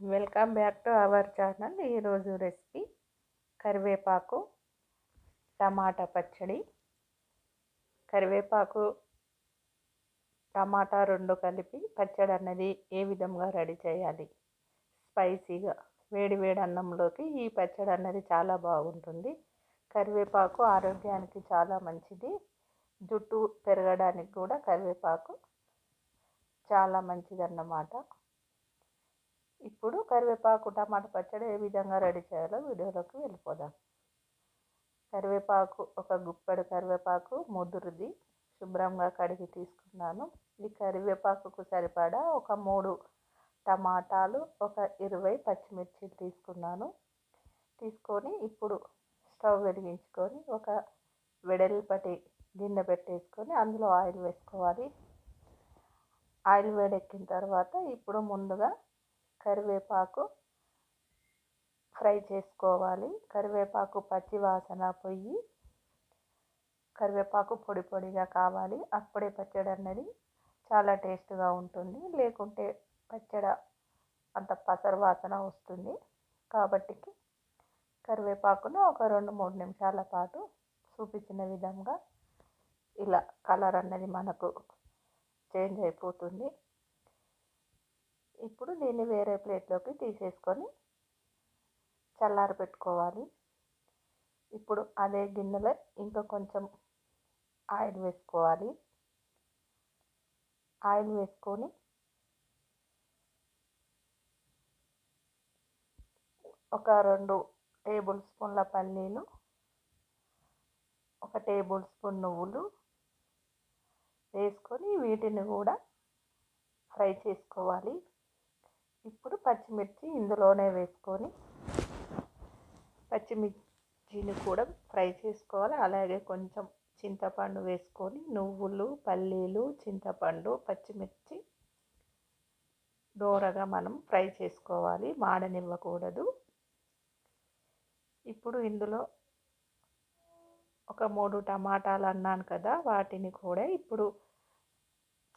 Welcome back to our channel. ఈరోజు recipe కరివేపాకు టమాటా పచ్చడి. కరివేపాకు టమాటా రెండు కలిపి పచ్చడి అన్నది ఏ విధంగా రెడీ చేయాలి? స్పైసీగా వేడి వేడి అన్నంలోకి ఈ పచ్చడి అన్నది చాలా బాగుంటుంది. కరివేపాకు ఆరోగ్యానికి చాలా మంచిది. జుట్టు పెరగడానికి కూడా కరివేపాకు చాలా మంచిది అన్నమాట ఇప్పుడు కరివేపాకు టమాటా పచ్చడి ఏ విధంగా రెడీ చేయాలో వీడియోలోకి వెళ్ళిపోదాం. కరివేపాకు ఒక గుప్పెడు కరివేపాకు ముదురుది శుభ్రంగా కడిగి తీసుకున్నాను. ఈ కరివేపాకుకు సరిపడా ఒక మూడు టమాటాలు ఒక ఇరవై పచ్చిమిర్చిలు తీసుకున్నాను. తీసుకొని ఇప్పుడు స్టవ్ వెలిగించుకొని ఒక వెడల్పటి గిన్నె పెట్టేసుకొని అందులో ఆయిల్ వేసుకోవాలి. ఆయిల్ వేడెక్కిన తర్వాత ఇప్పుడు ముందుగా కరివేపాకు ఫ్రై చేసుకోవాలి. కరివేపాకు పచ్చి వాసన పోయి కరివేపాకు పొడి పొడిగా కావాలి. అప్పుడే పచ్చడి అన్నది చాలా టేస్ట్గా ఉంటుంది. లేకుంటే పచ్చడి అంత పసరు వాసన వస్తుంది. కాబట్టి కరివేపాకును ఒక రెండు మూడు నిమిషాల పాటు చూపించిన విధంగా ఇలా కలర్ అన్నది మనకు చేంజ్ అయిపోతుంది. ఇప్పుడు దీన్ని వేరే ప్లేట్లోకి తీసేసుకొని చల్లారి పెట్టుకోవాలి. ఇప్పుడు అదే గిన్నెలో ఇంకా కొంచెం ఆయిల్ వేసుకోవాలి. ఆయిల్ వేసుకొని ఒక రెండు టేబుల్ స్పూన్ల పల్లీలు ఒక టేబుల్ స్పూన్ నువ్వులు వేసుకొని వీటిని కూడా ఫ్రై చేసుకోవాలి. ఇప్పుడు పచ్చిమిర్చి ఇందులోనే వేసుకొని పచ్చిమిర్చిని కూడా ఫ్రై చేసుకోవాలి. అలాగే కొంచెం చింతపండు వేసుకొని నువ్వులు పల్లీలు చింతపండు పచ్చిమిర్చి దోరగా మనం ఫ్రై చేసుకోవాలి. మాడనివ్వకూడదు. ఇప్పుడు ఇందులో ఒక మూడు టమాటాలు అన్నాను కదా వాటిని కూడా ఇప్పుడు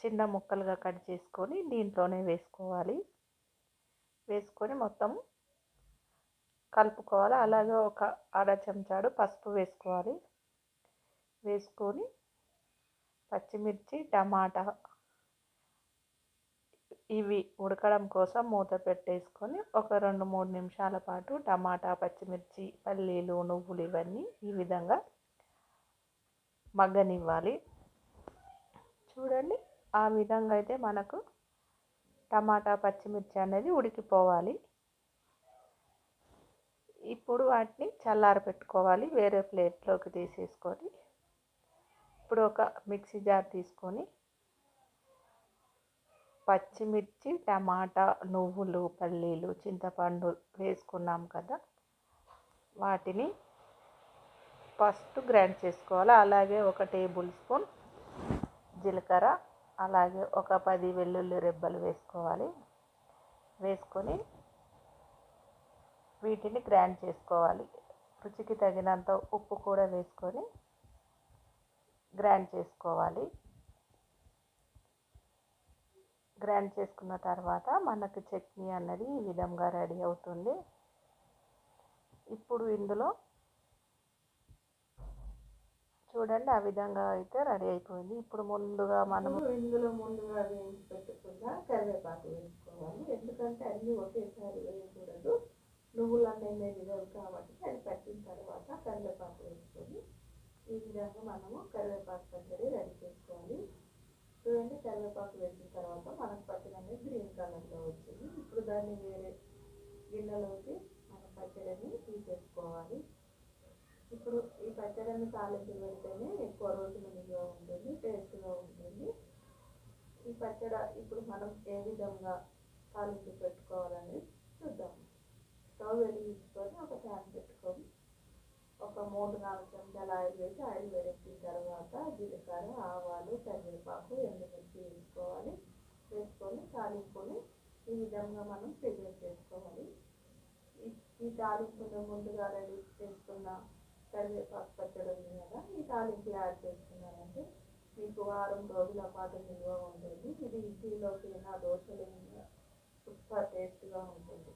చిన్న ముక్కలుగా కట్ చేసుకొని దీంట్లోనే వేసుకోవాలి. వేసుకొని మొత్తం కలుపుకోవాలి. అలాగే ఒక అర చెంచాడు పసుపు వేసుకోవాలి. వేసుకొని పచ్చిమిర్చి టమాటా ఇవి ఉడకడం కోసం మూత పెట్టేసుకొని ఒక రెండు మూడు నిమిషాల పాటు టమాటా పచ్చిమిర్చి పల్లీలు నువ్వులు ఇవన్నీ ఈ విధంగా మగ్గనివ్వాలి. చూడండి ఆ విధంగా అయితే మనకు టమాటా పచ్చిమిర్చి అనేది ఉడికిపోవాలి. ఇప్పుడు వాటిని చల్లారి పెట్టుకోవాలి వేరే ప్లేట్లోకి తీసేసుకొని. ఇప్పుడు ఒక మిక్సీ జార్ తీసుకొని పచ్చిమిర్చి టమాటా నువ్వులు పల్లీలు చింతపండు వేసుకున్నాం కదా వాటిని ఫస్ట్ గ్రైండ్ చేసుకోవాలి. అలాగే ఒక టేబుల్ స్పూన్ జీలకర్ర అలాగే ఒక పది వెల్లుల్లి రెబ్బలు వేసుకోవాలి. వేసుకొని వీటిని గ్రైండ్ చేసుకోవాలి. రుచికి తగినంత ఉప్పు కూడా వేసుకొని గ్రైండ్ చేసుకోవాలి. గ్రైండ్ చేసుకున్న తర్వాత మనకు చట్నీ అన్నది ఈ విధంగా రెడీ అవుతుంది. ఇప్పుడు ఇందులో చూడండి ఆ విధంగా అయితే రెడీ అయిపోయింది. ఇప్పుడు ముందుగా మనము ఇందులో ముందుగా వేయించి పెట్టుకున్న కరివేపాకు వేసుకోవాలి. ఎందుకంటే అన్నీ ఒకేసారి వేయకూడదు. నువ్వులు అన్నీ విధవు కాబట్టి అది పెట్టిన తర్వాత కరివేపాకు వేసుకొని ఈ విధంగా మనము కరివేపాకు పచ్చడి రెడీ చేసుకోవాలి. చూడండి కరివేపాకు వేసిన తర్వాత మనకు పచ్చడి అనేది గ్రీన్ కలర్లో వచ్చింది. ఇప్పుడు దాన్ని వేరే గిన్నెలోకి మనం పచ్చడిని తీసేసుకోవాలి. ఇప్పుడు ఈ పచ్చడిని తాలింపు పెడితేనే ఎక్కువ రోజులు నిల్వ ఉంటుంది టేస్ట్గా ఉంటుంది. ఈ పచ్చడి ఇప్పుడు మనం ఏ విధంగా తాలింపు పెట్టుకోవాలని చూద్దాం. స్టవ్ వెలిగించుకొని ఒక ప్యాన్ పెట్టుకొని ఒక మూడు నాలుగు చెంచాల ఆయిల్ వేసి ఆయిల్ వేడెక్కిన తర్వాత జీలకర్ర ఆవాలు కరివేపాకు ఎండుమిర్చి వేసుకోవాలి. వేసుకొని తాలింపుని ఈ విధంగా మనం ప్రిపేర్ చేసుకోవాలి. ఈ తాలింపును ముందుగా రెడీ చేసుకున్న కరివేపాకు పచ్చడి ఉంది కదా ఈ తాలింపు యాడ్ చేసుకున్నారంటే మీకు వారం రోజుల పాటు నిల్వ ఉంటుంది ఇది ఇడ్లీలోకి దోశలు దోశలైనా సూపర్ టేస్ట్గా ఉంటుంది.